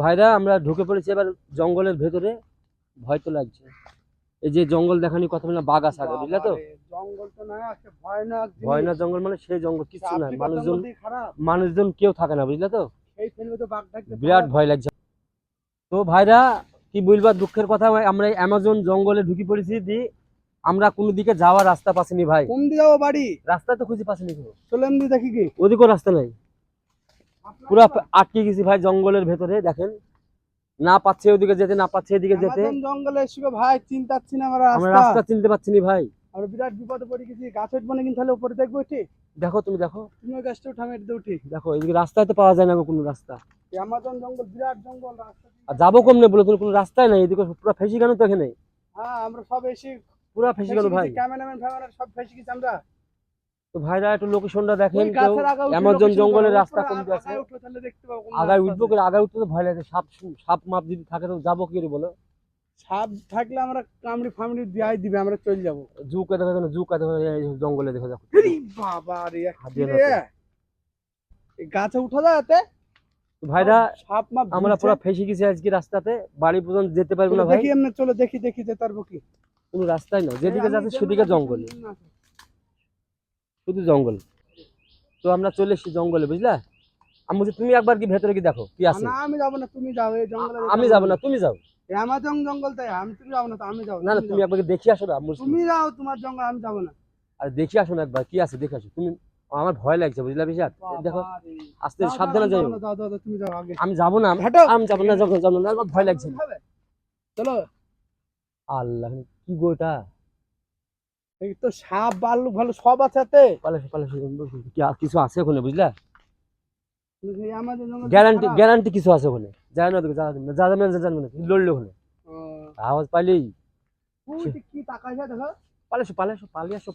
ভাইরা আমরা ঢুকে পড়েছি এবার জঙ্গলের ভেতরে। ভয় তো লাগছে। এই যে জঙ্গল দেখানি কথা বলে বাঘ আগে বুঝলে তো? জঙ্গল তো ভয়ানক জঙ্গল মানে সেই জঙ্গল নাই আফ্রিকার মানুষজন মানুষজন কেউ থাকে না বুঝলে তো? বিরাট ভয় লাগছে। তো ভাইরা কি বলবা দুঃখের কথা আমরা অ্যামাজন জঙ্গলে ঢুকে পড়েছি দি আমরা কোনো দিকে যাওয়ার রাস্তা পাচ্ছিনি ভাই। কোন দিকে যাব বাড়ি? রাস্তা তো খুঁজে কেউ। চলে দেখি কি। ওদিকেও রাস্তা নাই। পুরা আটকে গেছি ভাই জঙ্গলের ভেতরে দেখেন। না পাচ্ছে ওদিকে যেতে না পাচ্ছে এদিকে যেতে। জঙ্গলে এসবে ভাই চিন্তাচ্ছি না আমরা আমরা রাস্তা। চিনতে পারছি না ভাই। আমরা বিরাট বিপদে পড়ে গেছি গাছ উঠবো না কিন্তু তাহলে উপরে দেখব ঠিক দেখো তুমি দেখো। তুমি ওই গাছটা এটা উঠি। দেখো এদিকে রাস্তায় তো পাওয়া যায় না কোনো রাস্তা। আমাজন জঙ্গল বিরাট জঙ্গল রাস্তা আর যাব কমনে বলে কোনো কোনো রাস্তাই নাই এদিকে পুরো ফেসি তো এখানে। হ্যাঁ আমরা সব এসে পুরো ফেসি ভাই। ক্যামেরাম্যান ফ্যামেরা সব ফেসে গেছি আমরা। তো ভাইরা একটু লোকেশনটা দেখেন অ্যামাজন জঙ্গলের রাস্তা আগা- আছে? আগায় উঠবো করে আগায় উঠতে তো ভয় লাগে। সাপ সাপ মাপ যদি থাকে তো যাব কি বলো? সাপ থাকলে আমরা কামড়ি ফামড়ি দিয়াই দিবে আমরা চলে যাব। জুকে দেখো এখানে জুকা দেখো এই জঙ্গলে দেখো দেখো। বাবা রে গাছে উঠা যায় এতে? ভাইরা সাপ মাপ আমরা। পুরো ফেসে গেছি আজকে রাস্তাতে। বাড়ি পর্যন্ত যেতে পারব না ভাই। দেখি চলো দেখি দেখি যেতে পারব কি? কোনো রাস্তাই না যেদিকে যাচ্ছে সেদিকে জঙ্গল। শুধু জঙ্গল তো আমরা চলে এসেছি জঙ্গলে বুঝলা আমি বলছি তুমি একবার কি ভেতরে কি দেখো কি আছে না আমি যাব না তুমি যাও এই জঙ্গলে আমি যাব না তুমি যাও জঙ্গল তাই আমি তুমি না তো আমি যাব না না তুমি একবার দেখি আসো না তুমি যাও তোমার জঙ্গল আমি যাব না আর দেখি আসো না একবার কি আছে দেখে আসো তুমি আমার ভয় লাগছে বুঝলা বিশাল দেখো আস্তে সাবধানে যাও তুমি যাও আগে আমি যাব না। আমি যাব না যাব না, আমার ভয় লাগছে চলো আল্লাহ কি গো এটা এই তো সাপ বালু ভালো সব আছে কিছু আছে ওখানে বুঝলা? গ্যারান্টি গ্যারান্টি কিছু আছে ওখানে। যায় না ওদিকে, যা যাবে না যা না যা যাবে না লড়লে ওখানে। আওয়াজ পাইলেই কি তাকাইছে দেখো। পালাসো পালিয়ে আসো পালিয়ে আসো।